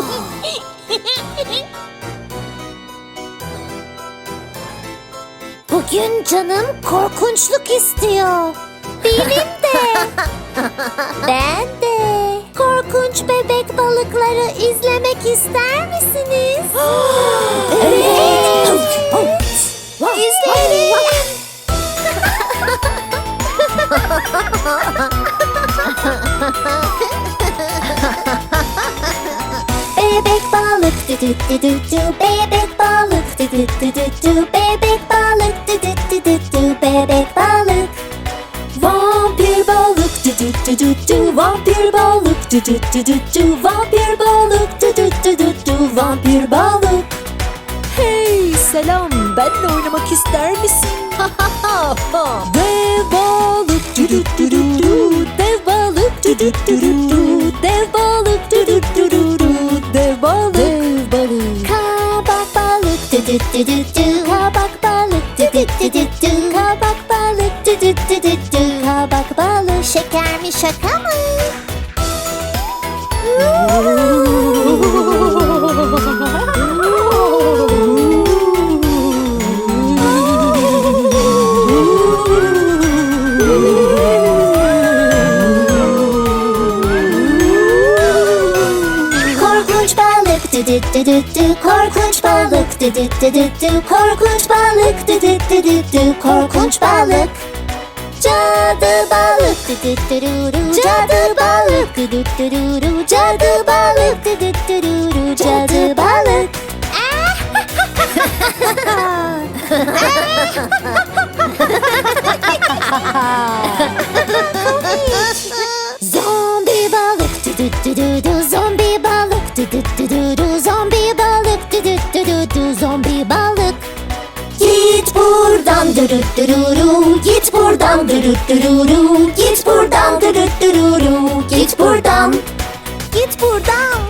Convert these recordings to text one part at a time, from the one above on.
Bugün canım korkunçluk istiyor. Benim de. ben de. Korkunç bebek balıkları izlemek ister misiniz? evet. İzleyelim. Balık dü dü dü dü dü Bebek balık dü dü dü dü dü Bebek balık dü dü dü dü dü Bebek balık Vampir balık dü dü dü dü dü Vampir balık dü dü dü dü dü Vampir balık dü dü dü dü dü Vampir balık Hey selam benle oynamak ister misin? Dev balık dü dü dü dü dü Dev balık dü dü dü dü dü Dev balık dü dü dü dü dü Kabak balık. Dü dü dü dü dü Kabak balık. Dü dü dü dü dü Kabak balık. Şeker mi şaka mı? Korkunç balık. Dü dü dü dü dü Korkunç balık dü dü dü dü Korkunç balık dü dü dü Korkunç balık Cadı balık dü dü dü dü dü Cadı balık dü dü dü dü dü Cadı balık dü dü dü dü dü Cadı balık Zombi balık dü dü dürüt dürürü Git buradan dürüt dürürü Git buradan dürüt dürürü Git buradan Git buradan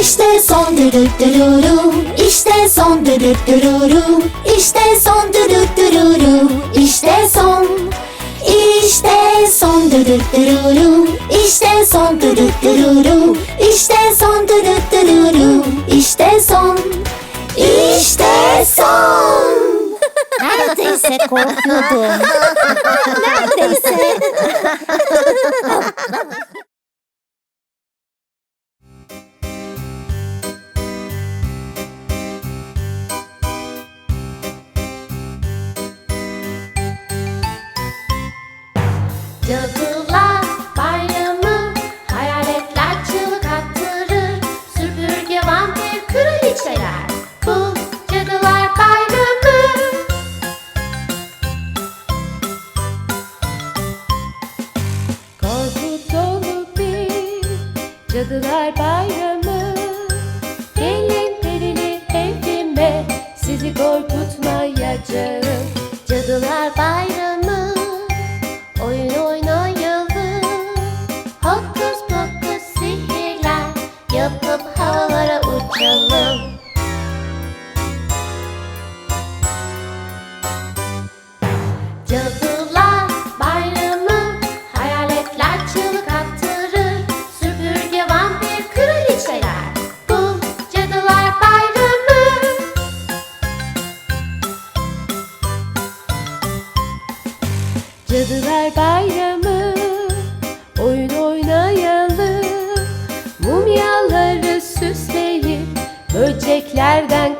İşte son dürüt dürürü İşte son dürüt dürürü İşte son dürüt dürürü İşte son İşte son dürüt dürürü İşte son dürüt dürürü İşte son dürüt dürürü İşte son. İşte son. Neredeyse korkuyordum. Neredeyse.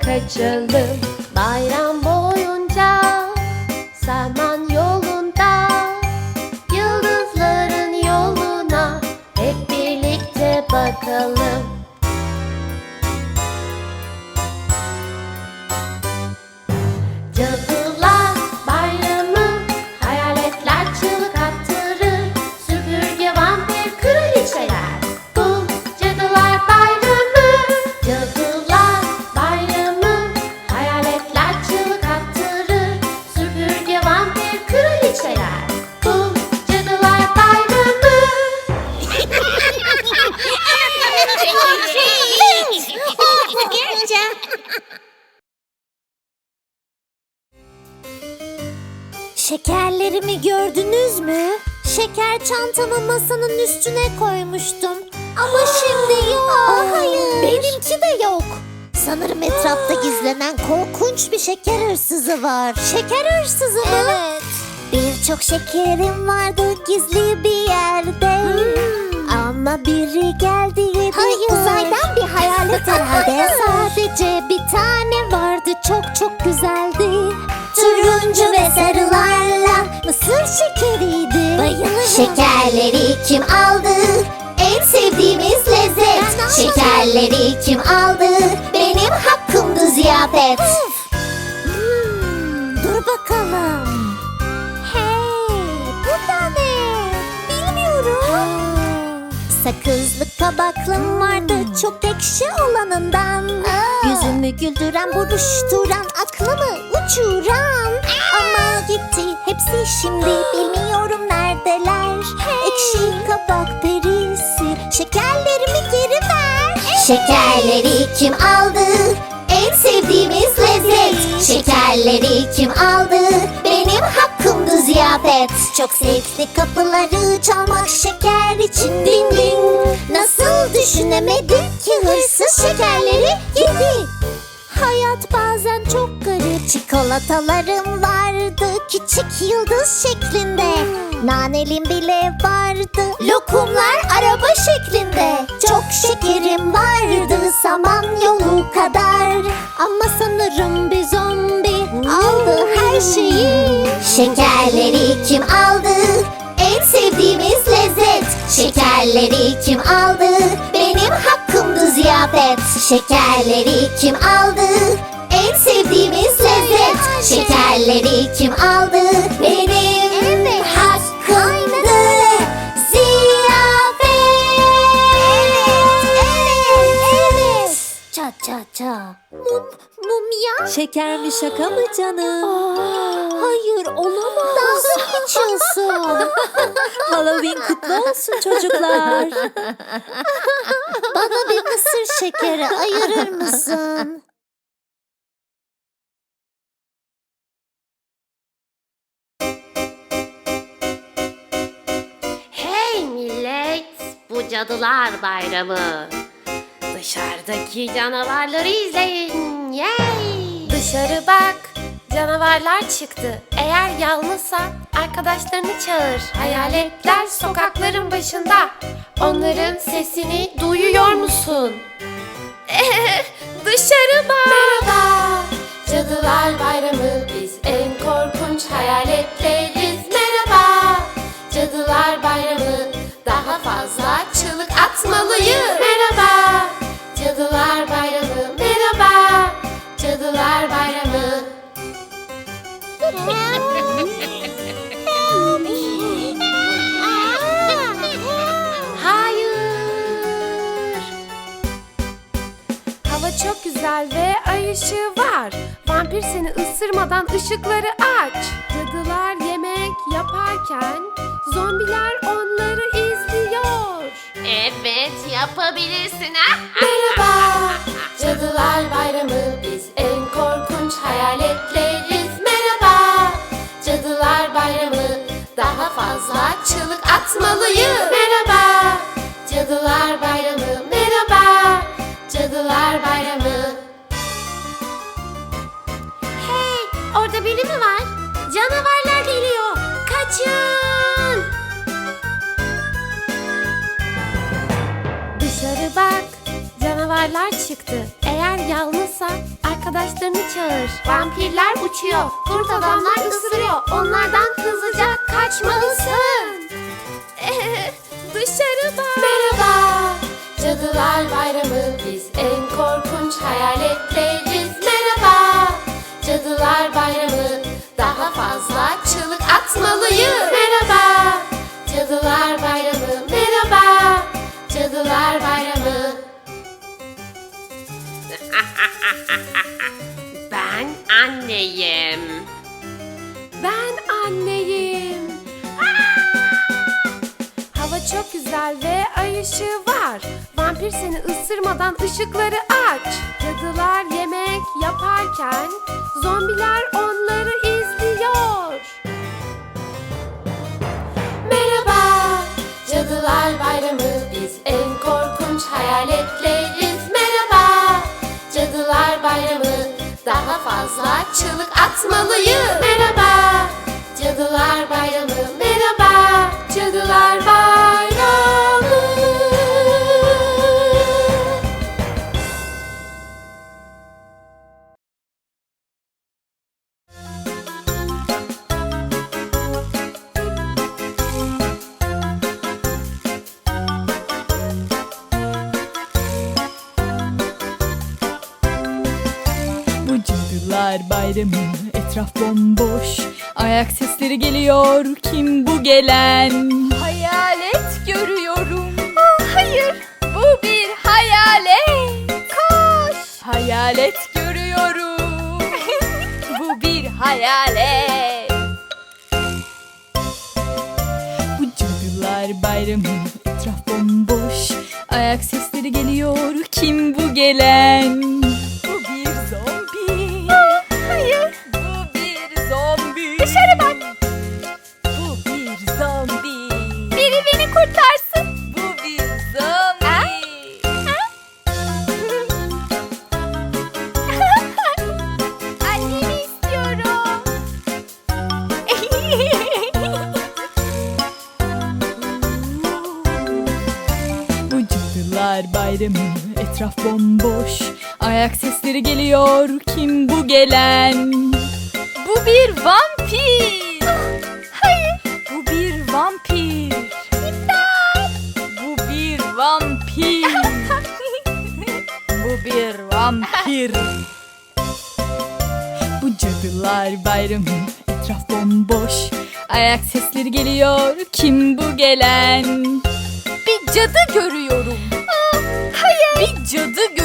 kaçalım çantamı masanın üstüne koymuştum. Ama şimdi yok. hayır. Benimki de yok. Sanırım etrafta gizlenen korkunç bir şeker hırsızı var. Şeker hırsızı mı? Evet. Birçok şekerim vardı gizli bir yerde. Ama biri geldi yedi. Hayır. Uzaydan bir hayalet herhalde. Sadece bir tane vardı çok çok güzeldi. Turuncu ve sarılarla mısır şekeriydi. Bayılırım. Şekerleri kim aldı? En sevdiğimiz lezzet. Şekerleri kim aldı? Benim hakkımdı ziyafet. Hmm, dur bakalım. Hey, bu da ne? Bilmiyorum. Sakızlı kabaklım vardı çok ekşi olanından. Yüzümü güldüren, buruşturan, aklımı uçuran. Hepsi şimdi bilmiyorum neredeler. Ekşi kabak perisi, şekerlerimi geri ver. Şekerleri kim aldı? En sevdiğimiz lezzet. Şekerleri kim aldı? Benim hakkımdı ziyafet. Çok zevkli kapıları çalmak şeker için ding ding. Nasıl düşünemedim ki hırsız şekerleri yedi. Hayat bazen çok Çikolatalarım vardı küçük yıldız şeklinde Nanelim bile vardı Lokumlar araba şeklinde Çok şekerim vardı saman yolu kadar Ama sanırım bir zombi aldı her şeyi Şekerleri kim aldı? En sevdiğimiz lezzet Şekerleri kim aldı? Benim hakkımdı ziyafet Şekerleri kim aldı? En sevdiğimiz Şekerleri kim aldı? Benim hakkımdı ziyafet Evet, evet, evet Ça ça ça Mum, mumya Şeker mi şaka mı canım? Hayır olamaz Dalga geçiyorsun? Halloween kutlu olsun çocuklar. Bana bir mısır şekeri ayırır mısın? Cadılar Bayramı. Dışarıdaki canavarları izleyin. Yay! Dışarı bak, canavarlar çıktı. Eğer yalnızsa arkadaşlarını çağır. Hayaletler sokakların başında. Onların sesini duyuyor musun? Dışarı bak. Merhaba. Cadılar Bayramı atmalıyız. Merhaba. Cadılar Bayramı merhaba. Cadılar Bayramı. Hayır. Hava çok güzel ve ay ışığı var. Vampir seni ısırmadan ışıkları aç. Cadılar yemek yaparken zombiler onları. Evet yapabilirsin ha. Merhaba. Cadılar Bayramı biz en korkunç hayaletleriz. Merhaba. Cadılar Bayramı daha fazla çığlık atmalıyız. Merhaba. Canavarlar çıktı. Eğer yalnızsa arkadaşlarını çağır. Vampirler uçuyor. Kurt adamlar ısırıyor. Onlardan hızlıca kaçmalısın. Dışarı bak. Merhaba. Cadılar Bayramı Ben anneyim. Ben anneyim. Hava çok güzel ve ay ışığı var. Vampir seni ısırmadan ışıkları aç. Cadılar yemek yaparken zombiler onları bayramı. Daha fazla çığlık atmalıyım Merhaba. Cadılar Bayramı. Merhaba. Cadılar Bayramı cadılar bayramı etraf bomboş. Ayak sesleri geliyor kim bu gelen? Hayalet görüyorum. Oh, Hayır bu bir hayalet. Koş. Hayalet görüyorum. Bu bir hayalet. Bu cadılar bayramı etraf bomboş. Ayak sesleri geliyor kim bu gelen bayramı etraf bomboş. Ayak sesleri geliyor. Kim bu gelen? Bu bir vampir. Hayır. Bu bir vampir. İmdat. Bu bir vampir. Bu bir vampir. Bu cadılar bayramı. Etraf bomboş. Ayak sesleri geliyor. Kim bu gelen? Bir cadı görüyorum. Hayır. Bir